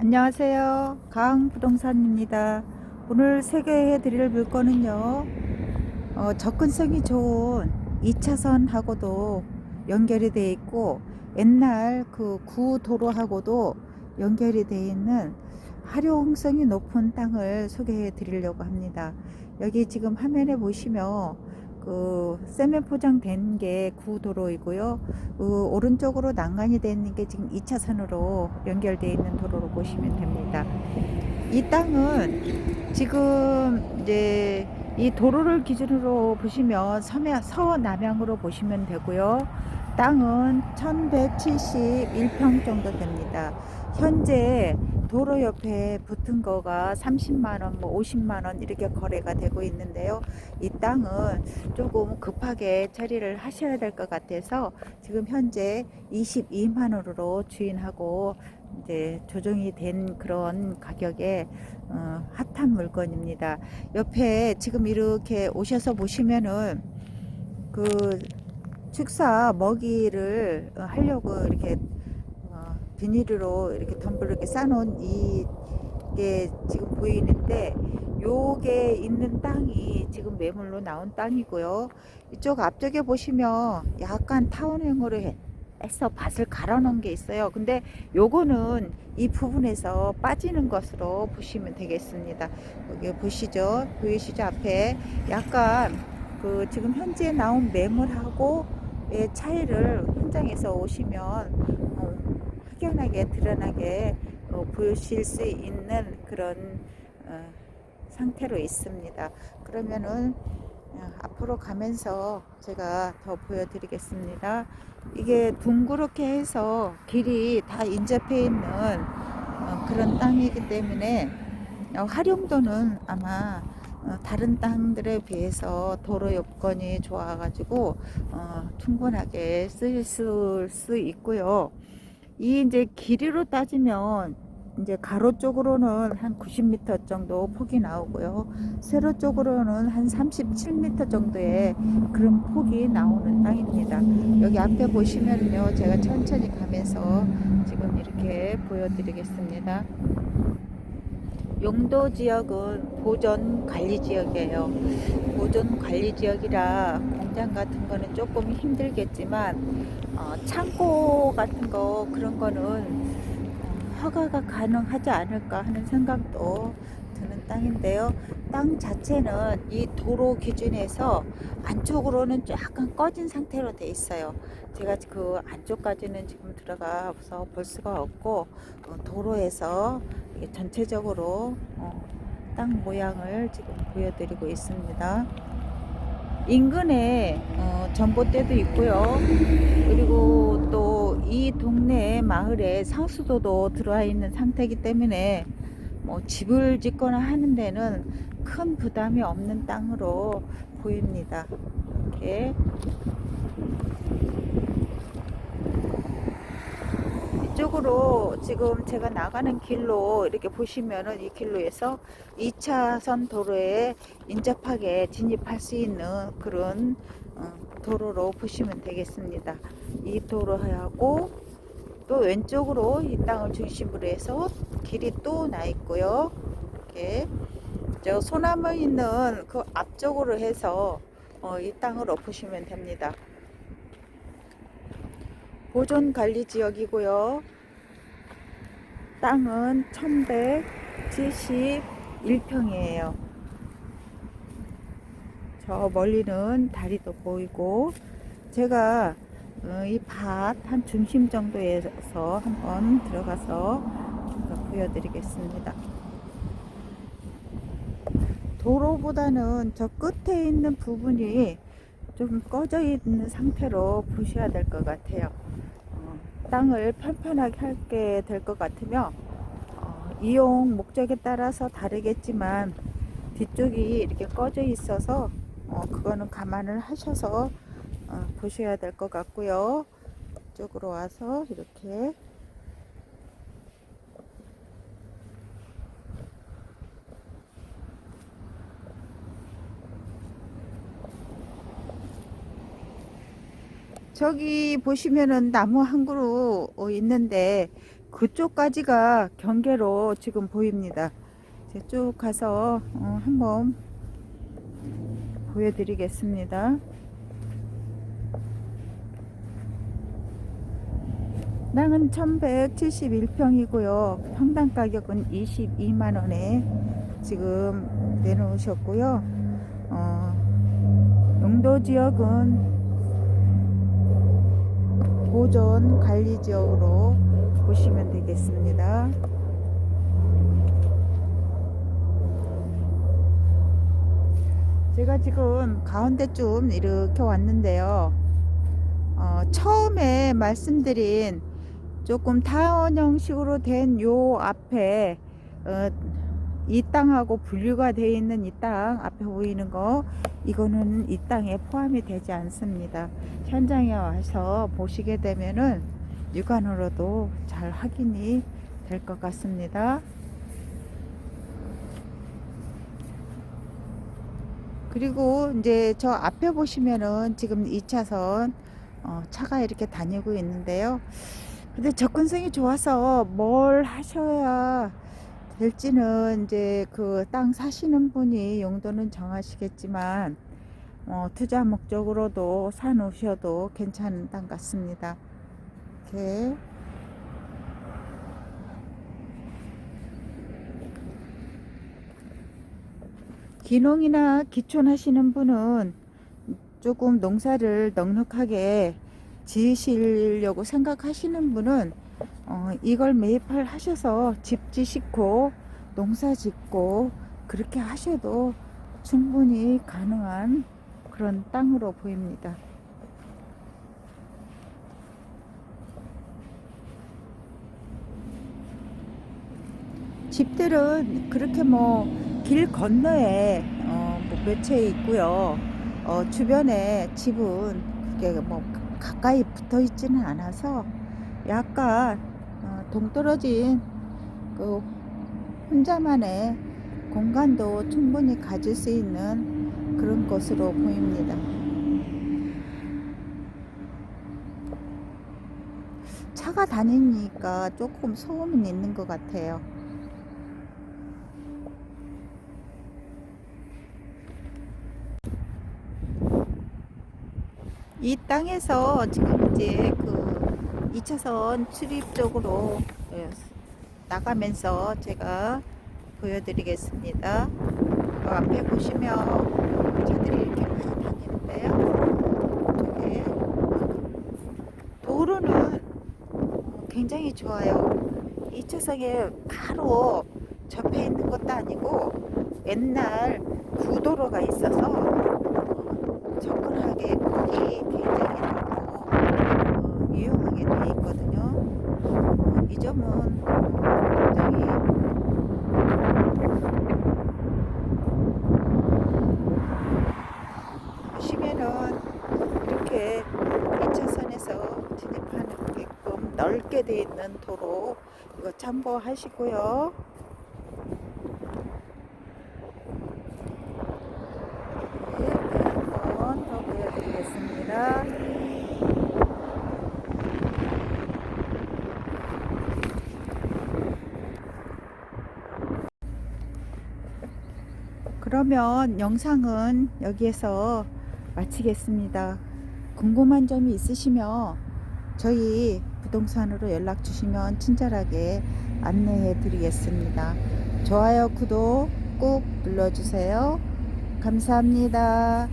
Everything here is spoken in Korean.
안녕하세요. 강부동산입니다. 오늘 소개해 드릴 물건은요. 어, 접근성이 좋은 2차선하고도 연결이 되어 있고 옛날 그 구도로하고도 연결이 되어 있는 활용성이 높은 땅을 소개해 드리려고 합니다. 여기 지금 화면에 보시면 그 세면 포장된 게 구도로이고요. 그 오른쪽으로 난간이 되어 있는 게 지금 2차선으로 연결되어 있는 도로로 보시면 됩니다. 이 땅은 지금 이제 이 도로를 기준으로 보시면 서면, 서남향으로 보시면 되고요. 땅은 1171평 정도 됩니다. 현재 도로 옆에 붙은 거가 30만원, 뭐 50만원 이렇게 거래가 되고 있는데요. 이 땅은 조금 급하게 처리를 하셔야 될 것 같아서 지금 현재 22만원으로 주인하고 이제 조정이 된 그런 가격에 어, 핫한 물건입니다. 옆에 지금 이렇게 오셔서 보시면은 그 축사 먹이를 어, 하려고 이렇게 어, 비닐로 이렇게 덤불 이렇게 싸놓은 이게 지금 보이는데 요게 있는 땅이 지금 매물로 나온 땅이고요. 이쪽 앞쪽에 보시면 약간 타원형으로 해- 해서 밭을 갈아 놓은 게 있어요. 근데 요거는 이 부분에서 빠지는 것으로 보시면 되겠습니다. 여기 보시죠. 보이시죠? 앞에 약간 그 지금 현재 나온 매물하고 의 차이를 현장에서 오시면 어, 확연하게 드러나게 어, 보실 수 있는 그런 어, 상태로 있습니다. 그러면은 어, 앞으로 가면서 제가 더 보여드리겠습니다. 이게 둥그렇게 해서 길이 다 인접해 있는 어, 그런 땅이기 때문에 어, 활용도는 아마 어, 다른 땅들에 비해서 도로 여건이 좋아가지고 어, 충분하게 쓰일 수 있고요. 이 이제 길이로 따지면 이제 가로 쪽으로는 한 90m 정도 폭이 나오고요. 세로 쪽으로는 한 37m 정도의 그런 폭이 나오는 땅입니다. 여기 앞에 보시면요. 제가 천천히 가면서 지금 이렇게 보여드리겠습니다. 용도 지역은 보존 관리 지역이에요. 보존 관리 지역이라 공장 같은 거는 조금 힘들겠지만 어, 창고 같은 거 그런 거는 어, 허가가 가능하지 않을까 하는 생각도 드는 땅인데요. 땅 자체는 이 도로 기준에서 안쪽으로는 약간 꺼진 상태로 돼 있어요. 제가 그 안쪽까지는 지금 들어가서 볼 수가 없고 어, 도로에서 전체적으로 어, 땅 모양을 지금 보여드리고 있습니다. 인근에 어, 전봇대도 있고요. 그리고 또 이 동네 마을에 상수도도 들어와 있는 상태이기 때문에 뭐 집을 짓거나 하는 데는 큰 부담이 없는 땅으로 보입니다. 이렇게 이쪽으로 지금 제가 나가는 길로 이렇게 보시면은 이 길로에서 2차선 도로에 인접하게 진입할 수 있는 그런 어, 도로로 보시면 되겠습니다. 이 도로하고 또 왼쪽으로 이 땅을 중심으로 해서 길이 또 나 있고요. 이렇게 저 소나무 있는 그 앞쪽으로 해서 어, 이 땅으로 보시면 됩니다. 보존 관리 지역이고요. 땅은 1171평이에요. 저 멀리는 다리도 보이고 제가 어, 이밭한 중심 정도에서 한번 들어가서 보여드리겠습니다. 도로보다는 저 끝에 있는 부분이 좀 꺼져 있는 상태로 보셔야 될 것 같아요. 어, 땅을 편편하게 하게 될 것 같으면 어, 이용 목적에 따라서 다르겠지만 뒤쪽이 이렇게 꺼져 있어서 어, 그거는 감안을 하셔서 어, 보셔야 될 것 같고요. 이쪽으로 와서 이렇게 저기 보시면은 나무 한 그루 어, 있는데 그쪽까지가 경계로 지금 보입니다. 쭉 가서 어, 한번 보여드리겠습니다. 땅은 1171평이고요. 평당 가격은 22만원에 지금 내놓으셨고요. 어, 용도 지역은 보존 관리 지역으로 보시면 되겠습니다. 제가 지금 가운데쯤 이렇게 왔는데요. 어, 처음에 말씀드린 조금 타원 형식으로 된 요 앞에 어, 이 땅하고 분류가 되어 있는 이 땅 앞에 보이는 거 이거는 이 땅에 포함이 되지 않습니다. 현장에 와서 보시게 되면은 육안으로도 잘 확인이 될 것 같습니다. 그리고 이제 저 앞에 보시면은 지금 2차선 어, 차가 이렇게 다니고 있는데요. 근데 접근성이 좋아서 뭘 하셔야 될지는 이제 그 땅 사시는 분이 용도는 정하시겠지만 어, 투자 목적으로도 사 놓으셔도 괜찮은 땅 같습니다. 이렇게 기농이나 기촌 하시는 분은 조금 농사를 넉넉하게 지으시려고 생각하시는 분은 어, 이걸 매입을 하셔서 집 지시고 농사 짓고 그렇게 하셔도 충분히 가능한 그런 땅으로 보입니다. 집들은 그렇게 뭐 길 건너에 어, 뭐 몇 채 있고요. 어, 주변에 집은 그게 뭐 가- 가까이 붙어 있지는 않아서 약간 어, 동떨어진 그 혼자만의 공간도 충분히 가질 수 있는 그런 것으로 보입니다. 차가 다니니까 조금 소음은 있는 것 같아요. 이 땅에서 지금 이제 그 2차선 출입 쪽으로 예, 나가면서 제가 보여드리겠습니다. 그 앞에 보시면 차들이 이렇게 많이 다니는데요. 도로는 굉장히 좋아요. 2차선에 바로 접해 있는 것도 아니고 옛날 구도로가 있어서 접근하기 굉장히 넓고 어, 유용하게 되어 있거든요. 어, 이 점은 굉장히 보시면은 이렇게 2차선에서 진입하게끔 넓게 되어 있는 도로 이거 참고하시고요. 네, 한번 더 보여드리겠습니다. 그러면 영상은 여기에서 마치겠습니다. 궁금한 점이 있으시면 저희 부동산으로 연락 주시면 친절하게 안내해 드리겠습니다. 좋아요, 구독 꼭 눌러주세요. 감사합니다.